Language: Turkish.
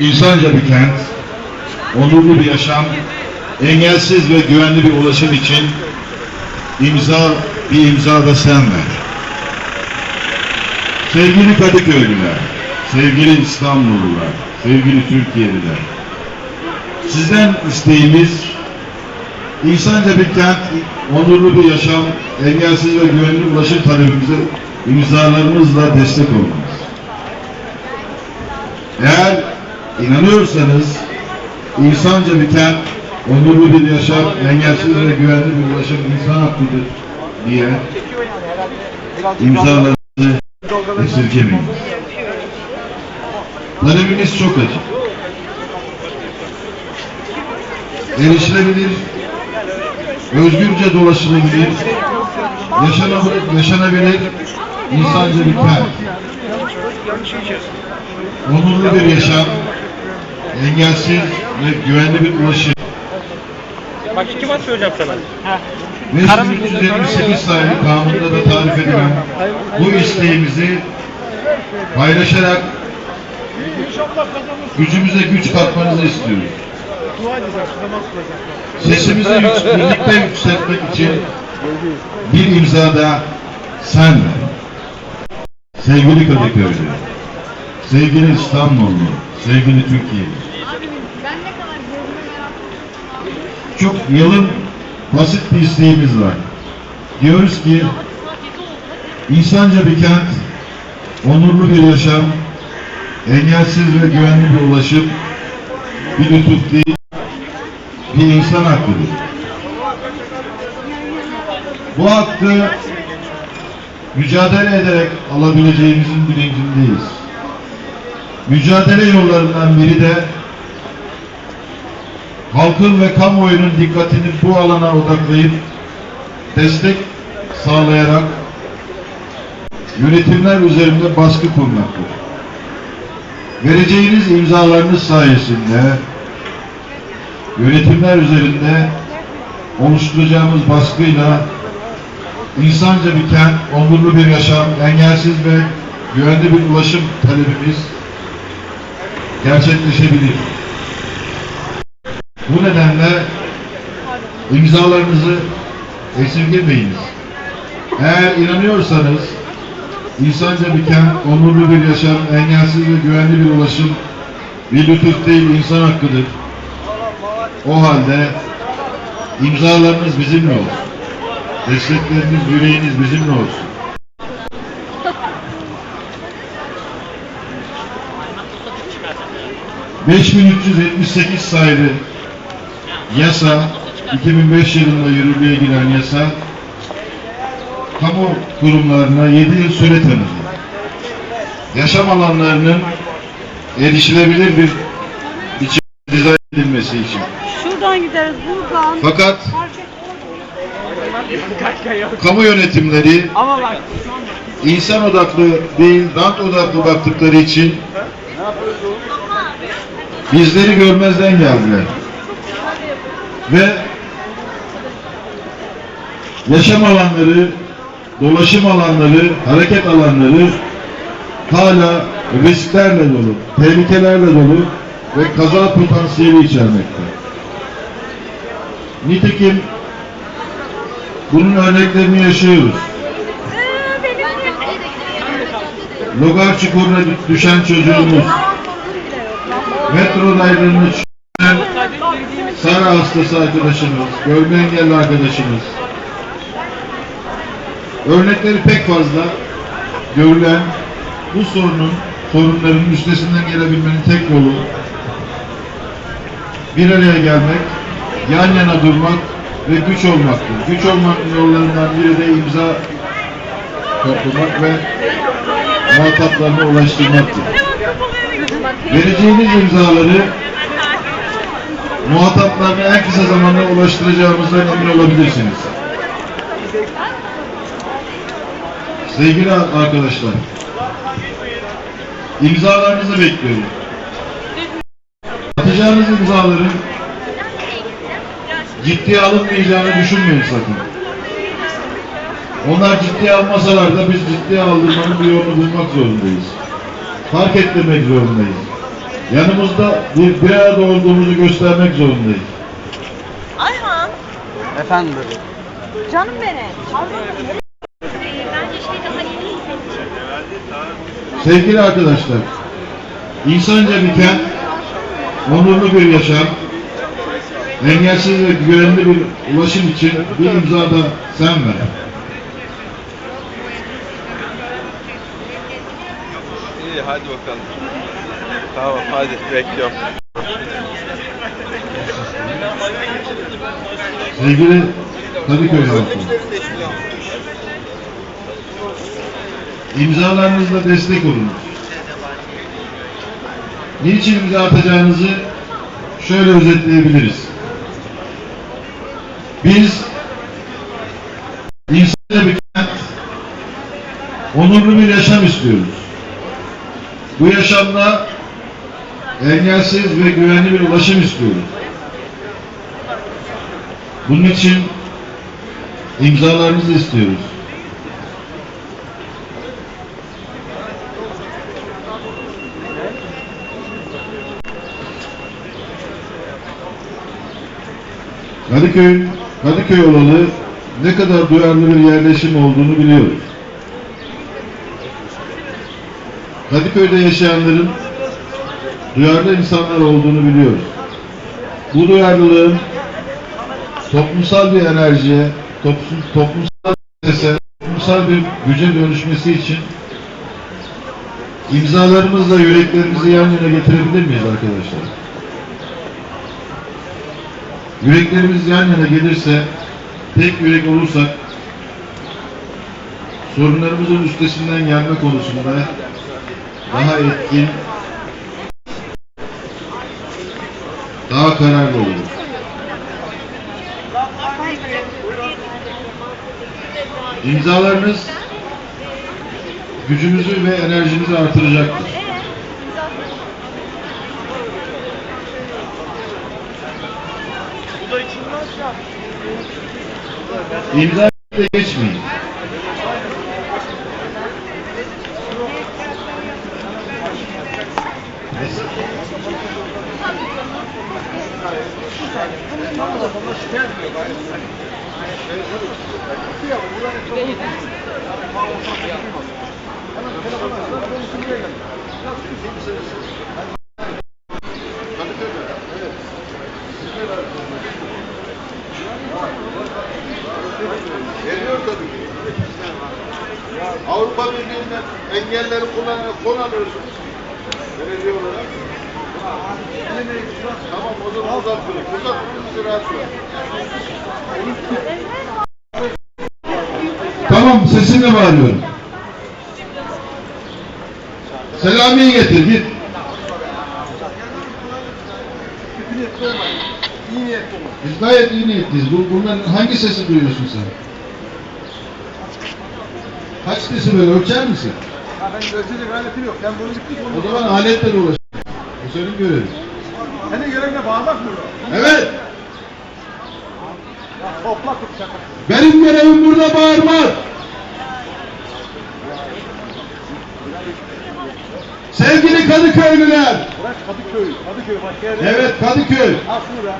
İnsanca bir kent, onurlu bir yaşam, engelsiz ve güvenli bir ulaşım için imza bir imza da sen ver. Sevgili Kadıköylüler, sevgili İstanbullular, sevgili Türkiye'liler, sizden isteğimiz insanca bir kent, onurlu bir yaşam, engelsiz ve güvenli ulaşım talebimize imzalarımızla destek olmanız. Eğer inanıyorsanız insanca bir kent, onurlu bir yaşam, engelsiz ve güvenli bir ulaşım insan hakkıdır diye imzalarınızı esirgemeyin. Talebimiz çok açık. Erişilebilir, özgürce dolaşılabilir, yaşanabilir, yaşanabilir insanca bir kent onurlu bir yaşam, engelsiz ve güvenli bir ulaşım. Bak iki maç söyleyeceğim sana. 5378 sayılı kanunda da tarif edilen bu isteğimizi paylaşarak gücümüze güç katmanızı istiyoruz. Sesimizi yük- birlikte yükseltmek için bir imzada sen ver. Sevgili Kadıköylü, sevgili İstanbullu, sevgili Türkiye'li. Çok yalın, basit bir isteğimiz var. Diyoruz ki insanca bir kent, onurlu bir yaşam, engelsiz ve güvenli bir ulaşım, bir lütuf değil, bir insan hakkıdır. Bu hakkı mücadele ederek alabileceğimizin bilincindeyiz. Mücadele yollarından biri de halkın ve kamuoyunun dikkatini bu alana odaklayıp destek sağlayarak yönetimler üzerinde baskı kurmaktır. Vereceğiniz imzalarınız sayesinde yönetimler üzerinde oluşturacağımız baskıyla insanca bir kent, onurlu bir yaşam, engelsiz ve güvenli bir ulaşım talebimiz gerçekleşebilir. Bu nedenle imzalarınızı esirgemeyiniz. Eğer inanıyorsanız insanca bir kent, onurlu bir yaşam, engelsiz ve güvenli bir ulaşım bir lütuf değil insan hakkıdır. O halde imzalarınız bizimle olsun. Destekleriniz, yüreğiniz bizimle olsun. ...5378 sayılı yasa, 2005 yılında yürürlüğe giren yasa, kamu kurumlarına 7 yıl süre tanıdı. Yaşam alanlarının erişilebilir bir biçimde dizayn edilmesi için. Şuradan gideriz buradan. Fakat kamu yönetimleri insan odaklı değil, rant odaklı baktıkları için bizleri görmezden geldiler. Ve yaşam alanları, dolaşım alanları, hareket alanları hala risklerle dolu, tehlikelerle dolu ve kaza potansiyeli içermekte. Nitekim bunun örneklerini yaşıyoruz. Logar çukuruna düşen çocuğumuz, metro raylarını düşen Sara hastası arkadaşımız, görme engelli arkadaşımız. Örnekleri pek fazla görülen bu sorunun, sorunların üstesinden gelebilmenin tek yolu bir araya gelmek, yan yana durmak ve güç olmaktır. Güç olmanın yollarından biri de imza toplamak ve muhataplarına ulaştırmaktır. Vereceğiniz imzaları muhataplarına en kısa zamanda ulaştıracağımızdan emin olabilirsiniz. Sevgili arkadaşlar, imzalarınızı bekliyorum. Atacağınız imzaların ciddiye alınmayacağını düşünmeyin sakın. Onlar ciddiye almasalar da biz ciddiye aldırmanın bir yolunu bulmak zorundayız. Fark ettirmek zorundayız. Yanımızda bir, bir arada olduğumuzu göstermek zorundayız. Ayhan. Efendim. Canım benim. Bence şey daha iyi. Sevgili arkadaşlar, insanca bir kent, onurlu bir yaşam, engelsiz ve güvenli bir ulaşım için bir imza da sen ver. İyi hadi bakalım. Tamam hadi bekliyorum. Sevgili Kadıköy halkı, imzalarınızla destek olunuz. Niçin imza atacağınızı şöyle özetleyebiliriz. Biz insanca bir kent, onurlu bir yaşam istiyoruz. Bu yaşamda engelsiz ve güvenli bir ulaşım istiyoruz. Bunun için imzalarınızı istiyoruz. Kadıköy, Kadıköy olalı ne kadar duyarlı bir yerleşim olduğunu biliyoruz. Kadıköy'de yaşayanların duyarlı insanlar olduğunu biliyoruz. Bu duyarlılığın toplumsal bir enerjiye, toplum, toplumsal bir sese, toplumsal bir güce dönüşmesi için imzalarımızla yüreklerimizi yan yana getirebilir miyiz arkadaşlar? Yüreklerimiz yan yana gelirse, tek yürek olursak, sorunlarımızın üstesinden gelme konusunda daha etkin, daha kararlı oluruz. İmzalarınız gücümüzü ve enerjimizi artıracaktır. İmza de geçmeyin. Veriyor engelleri kullanan fon alıyorsunuz. Belediye olarak. Tamam o zaman uzat bunu. Uzat bunu bizi rahat. Tamam sesimle bağırıyorum. Selami'yi getir git. Biz gayet iyi niyetliyiz. Bu, bunların hangi sesi duyuyorsun sen? Kaç desibel ölçer misin? Ben ölçecek aletim yok. Ben bunu gittik O zaman aletle uğraş. Bu senin görevin. Senin görevine bağırmak mı? Evet. Ya topla tut şaka. Benim görevim burada bağırmak. Sevgili Kadıköylüler. Bırak Kadıköy. Kadıköy başka yerde. Evet Kadıköy. Al şunu.